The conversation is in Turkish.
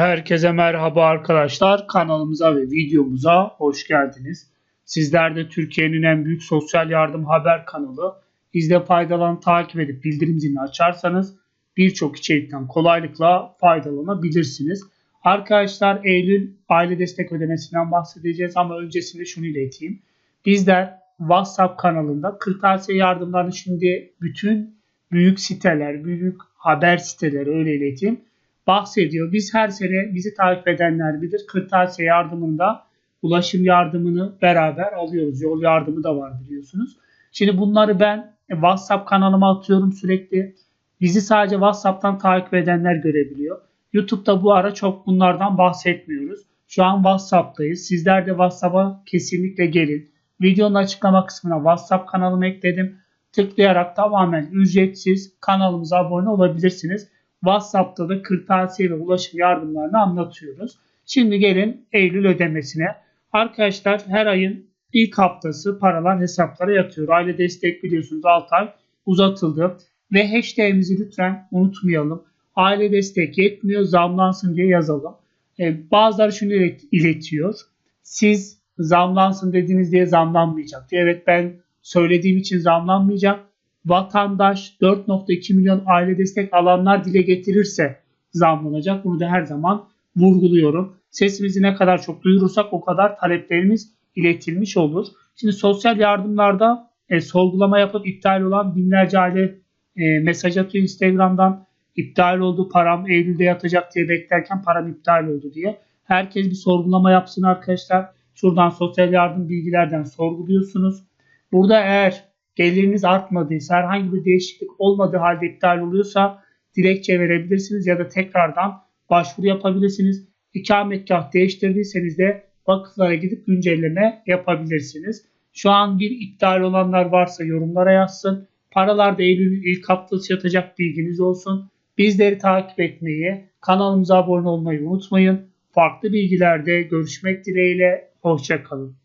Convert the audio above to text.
Herkese merhaba arkadaşlar. Kanalımıza ve videomuza hoş geldiniz. Sizler de Türkiye'nin en büyük sosyal yardım haber kanalı. İzle faydalan takip edip bildirim zilini açarsanız birçok içerikten kolaylıkla faydalanabilirsiniz. Arkadaşlar Eylül aile destek ödemesinden bahsedeceğiz ama öncesinde şunu ileteyim. Bizler WhatsApp kanalında kırtasiye yardımlarını şimdi bütün büyük siteler, büyük haber siteleri öyle ileteyim bahsediyor. Biz her sene bizi takip edenler bilir. Kırtasiye yardımında ulaşım yardımını beraber alıyoruz. Yol yardımı da var biliyorsunuz. Şimdi bunları ben WhatsApp kanalıma atıyorum sürekli. Bizi sadece WhatsApp'tan takip edenler görebiliyor. YouTube'da bu ara çok bunlardan bahsetmiyoruz. Şu an WhatsApp'tayız. Sizler de WhatsApp'a kesinlikle gelin. Videonun açıklama kısmına WhatsApp kanalımı ekledim. Tıklayarak tamamen ücretsiz kanalımıza abone olabilirsiniz. WhatsApp'ta da kırtasiye ve ulaşım yardımlarını anlatıyoruz. Şimdi gelin Eylül ödemesine. Arkadaşlar her ayın ilk haftası paralar hesaplara yatıyor. Aile destek biliyorsunuz 6 ay uzatıldı. Ve hashtag'imizi lütfen unutmayalım. Aile destek yetmiyor zamlansın diye yazalım. Ee, bazıları şunu iletiyor. Siz zamlansın dediğiniz diye zamlanmayacak diye. Evet ben söylediğim için zamlanmayacak vatandaş 4.2 milyon aile destek alanlar dile getirirse zamlanacak. Bunu da her zaman vurguluyorum. Sesimizi ne kadar çok duyurursak o kadar taleplerimiz iletilmiş olur. Şimdi sosyal yardımlarda e, sorgulama yapıp iptal olan binlerce aile e, mesaj atıyor Instagram'dan. İptal oldu param Eylül'de yatacak diye beklerken param iptal oldu diye. Herkes bir sorgulama yapsın arkadaşlar. Şuradan sosyal yardım bilgilerden sorguluyorsunuz. Burada eğer geliriniz artmadıysa, herhangi bir değişiklik olmadığı halde iptal oluyorsa dilekçe verebilirsiniz ya da tekrardan başvuru yapabilirsiniz. İkametgah değiştirdiyseniz de vakıflara gidip güncelleme yapabilirsiniz. Şu an bir iptal olanlar varsa yorumlara yazsın. Paralar da Eylül'ün ilk haftası yatacak bilginiz olsun. Bizleri takip etmeyi, kanalımıza abone olmayı unutmayın. Farklı bilgilerde görüşmek dileğiyle. Hoşçakalın.